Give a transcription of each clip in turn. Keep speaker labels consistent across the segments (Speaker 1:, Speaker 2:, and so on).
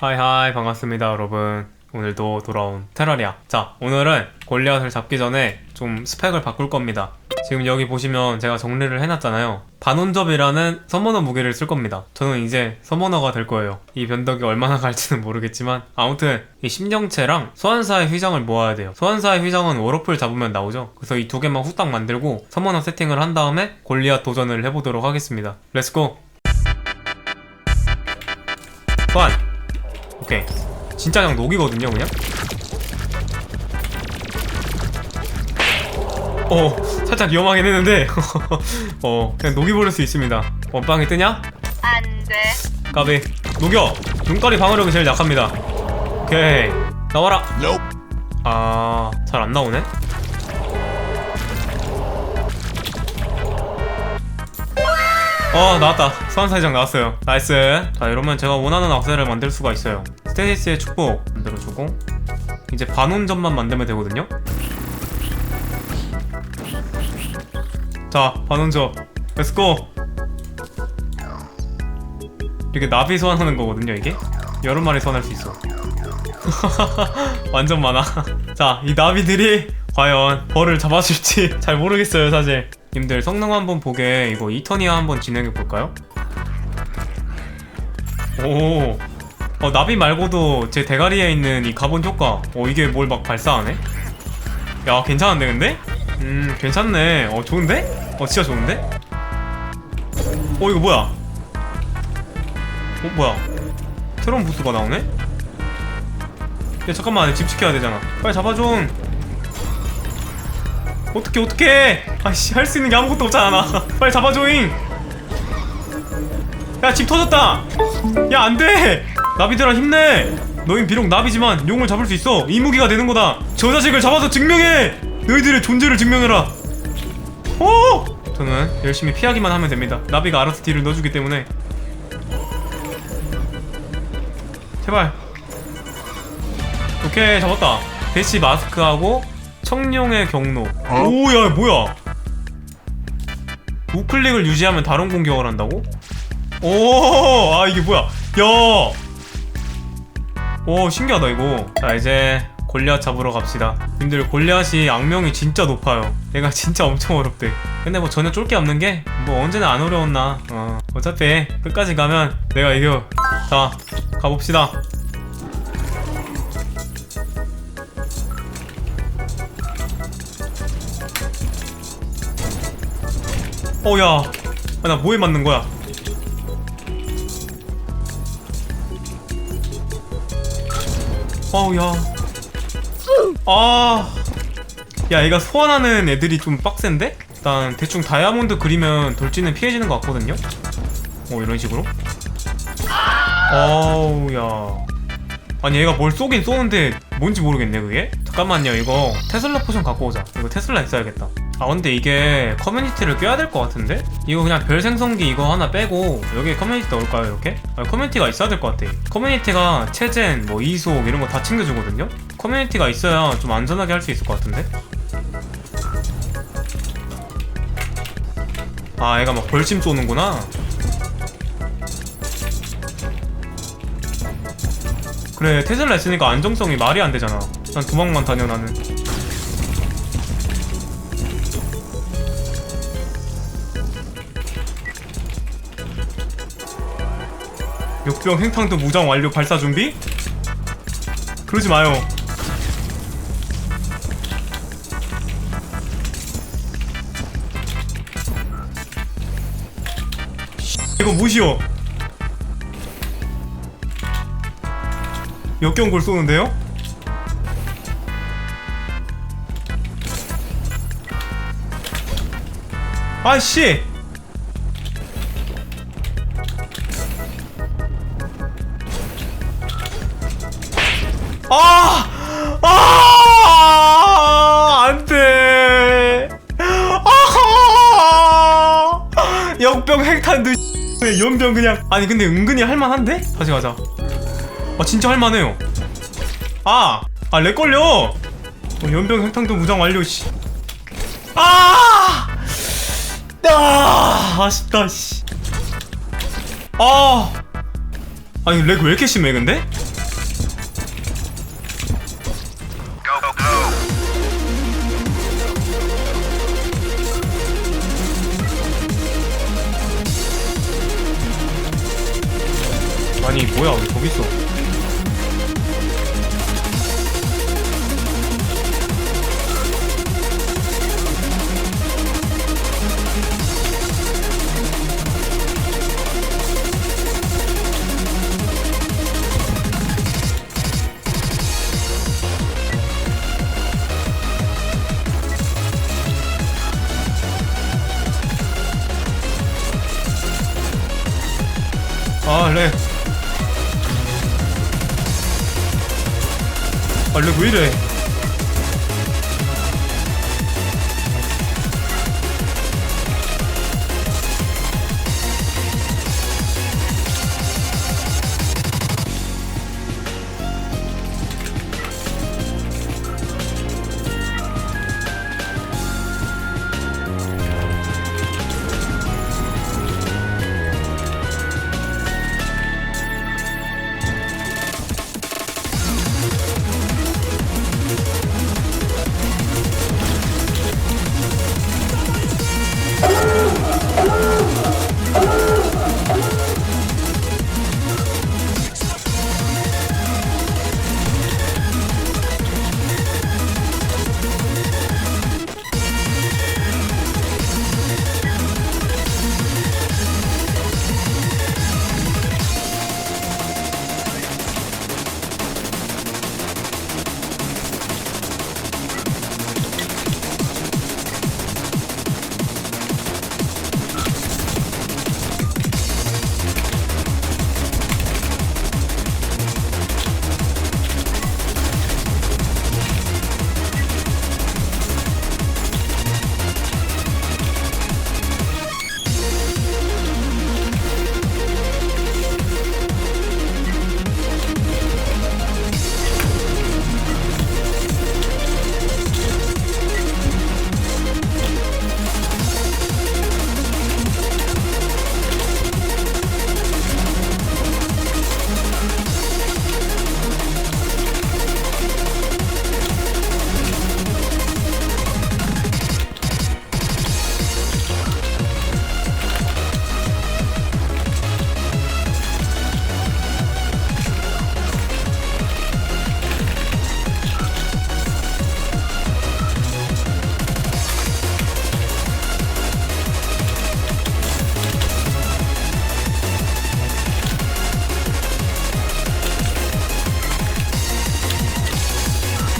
Speaker 1: 하이하이 반갑습니다 여러분. 오늘도 돌아온 테라리아. 자 오늘은 골리앗을 잡기 전에 좀 스펙을 바꿀 겁니다. 지금 여기 보시면 제가 정리를 해놨잖아요. 반원접이라는 서머너 무기를 쓸 겁니다. 저는 이제 서머너가 될 거예요. 이 변덕이 얼마나 갈지는 모르겠지만 아무튼 이 심정체랑 소환사의 휘장을 모아야 돼요. 소환사의 휘장은 워로프를 잡으면 나오죠. 그래서 이 두 개만 후딱 만들고 서머너 세팅을 한 다음에 골리앗 도전을 해보도록 하겠습니다. 렛츠고 소환 오케이. 진짜 그냥 녹이거든요 그냥? 어 살짝 위험하긴 했는데. 어 그냥 녹이버릴 수 있습니다. 원빵이 뜨냐?
Speaker 2: 안 돼.
Speaker 1: 까비. 녹여. 눈깔이 방어력이 제일 약합니다. 오케이. 나와라. 아잘 안 나오네 어 나왔다. 소환사이장 나왔어요. 나이스. 자 이러면 제가 원하는 악세를 만들 수가 있어요. 스테이시의 축복 만들어주고 이제 반원점만 만들면 되거든요? 자 반원점 렛츠고 이렇게 나비 소환하는 거거든요 이게? 여러 마리 소환할 수 있어. 완전 많아. 자 이 나비들이 과연 벌을 잡아줄지 잘 모르겠어요 사실 님들 성능 한번 보게 이거 이터니아 한번 진행해 볼까요? 오 어, 나비 말고도 제 대가리에 있는 이 가본 효과 어 이게 뭘 막 발사하네 야 괜찮은데 근데? 음 괜찮네 어 좋은데? 어 진짜 좋은데? 어 이거 뭐야 어 뭐야 트론 부스가 나오네? 야 잠깐만 집 지켜야 되잖아 빨리 잡아줘 어떡해 어떡해. 아씨 할 수 있는 게 아무것도 없잖아. 나 빨리 잡아줘잉. 야 집 터졌다. 야 안돼. 나비들아 힘내. 너흰 비록 나비지만 용을 잡을 수 있어. 이 무기가 되는 거다. 저 자식을 잡아서 증명해. 너희들의 존재를 증명해라. 오 저는 열심히 피하기만 하면 됩니다. 나비가 알아서 딜을 넣어주기 때문에. 제발. 오케이 잡았다. 대시 마스크하고 청룡의 경로. 오야 뭐야? 우클릭을 유지하면 다른 공격을 한다고? 오 아 이게 뭐야? 야! 오 신기하다 이거. 자 이제 골리앗 잡으러 갑시다. 님들 골리앗이 악명이 진짜 높아요. 얘가 진짜 엄청 어렵대. 근데 뭐 전혀 쫄게 없는 게 뭐 언제나 안 어려웠나. 어 어차피 끝까지 가면 내가 이겨. 자 가봅시다 어야 아, 나 뭐에 맞는 거야 어우야 아. 야, 얘가 소환하는 애들이 좀 빡센데? 일단 대충 다이아몬드 그리면 돌진은 피해지는 것 같거든요? 어, 이런 식으로? 어우, 야. 아니, 얘가 뭘 쏘긴 쏘는데 뭔지 모르겠네, 그게? 잠깐만요, 이거 테슬라 포션 갖고 오자. 이거 테슬라 있어야겠다. 아, 근데 이게 커뮤니티를 껴야 될 것 같은데? 이거 그냥 별 생성기 이거 하나 빼고 여기에 커뮤니티 넣을까요, 이렇게? 아, 커뮤니티가 있어야 될 것 같아. 커뮤니티가 체젠, 뭐 이속 이런 거 다 챙겨주거든요? 커뮤니티가 있어야 좀 안전하게 할 수 있을 것 같은데? 아, 얘가 막 벌침 쏘는구나. 그래, 테슬라 있으니까 안정성이 말이 안 되잖아. 난 도망만 다녀, 나는. 역병 행탕도 무장 완료 발사 준비? 그러지 마요. 이거 무시오. 역경골 쏘는데요? 아씨! 아! 아! 안 돼! 아! 역병 핵탄도 연병 그냥 아니 근데 은근히 할만한데? 다시 가자 아 진짜 할만해요 아! 아 렉 걸려 어, 연병 핵탄도 무장 완료 씨 아! 아! 아쉽다 씨 아! 아니 렉 왜 이렇게 심해 근데? 아니 뭐야 왜 저기 있어 아, 렉왜 이래?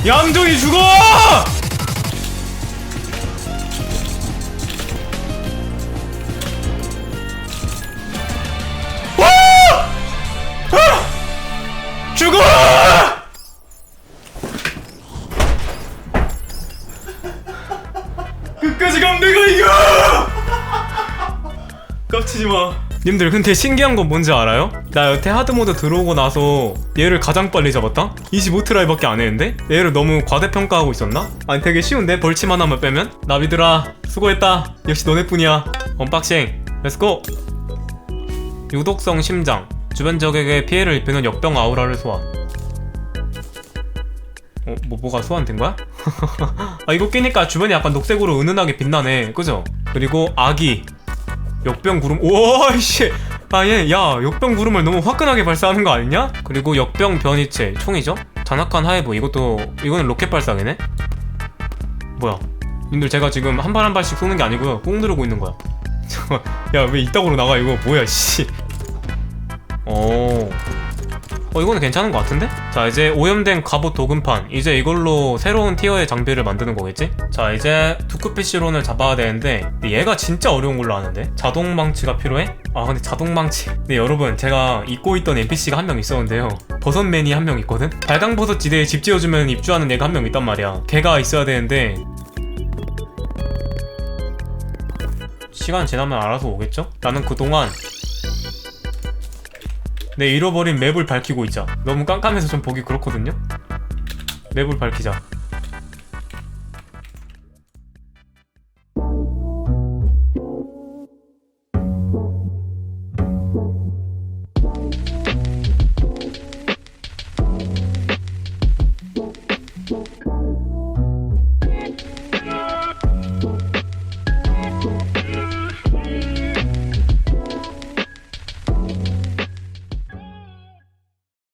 Speaker 1: 얌종이 죽어! 와! 아! 죽어! 끝까지 가면 내가 이겨! 깝치지 마. 님들 근데 신기한 건 뭔지 알아요? 나 여태 하드모드 들어오고 나서 얘를 가장 빨리 잡았다? 25트라이밖에 안 했는데? 얘를 너무 과대평가하고 있었나? 아니 되게 쉬운데? 벌침 하나만 빼면? 나비들아 수고했다 역시 너네뿐이야 언박싱 렛츠고 유독성 심장 주변 적에게 피해를 입히는 역병 아우라를 소화 어? 뭐 뭐가 소환된 거야? 아 이거 끼니까 주변이 약간 녹색으로 은은하게 빛나네 그죠? 그리고 아기 역병 구름 오씨 아얘 야 역병 구름을 너무 화끈하게 발사하는 거 아니냐? 그리고 역병 변이체 총이죠? 잔악한 하이브 이것도 이거는 로켓 발사기네? 뭐야 님들 제가 지금 한 발 한 발씩 쏘는 게 아니고요 꽁 누르고 있는 거야 야왜 이따구로 나가 이거 뭐야 씨 어. 어 이거는 괜찮은 것 같은데? 자 이제 오염된 갑옷 도금판 이제 이걸로 새로운 티어의 장비를 만드는 거겠지? 자 이제 두크피시론을 잡아야 되는데 얘가 진짜 어려운 걸로 아는데 자동 망치가 필요해? 아 근데 자동 망치 근데 여러분 제가 잊고 있던 NPC가 한 명 있었는데요 버섯맨이 한 명 있거든? 발광버섯 지대에 집 지어주면 입주하는 애가 한 명 있단 말이야 걔가 있어야 되는데 시간 지나면 알아서 오겠죠? 나는 그동안 내 잃어버린 맵을 밝히고 있자. 너무 깜깜해서 좀 보기 그렇거든요? 맵을 밝히자.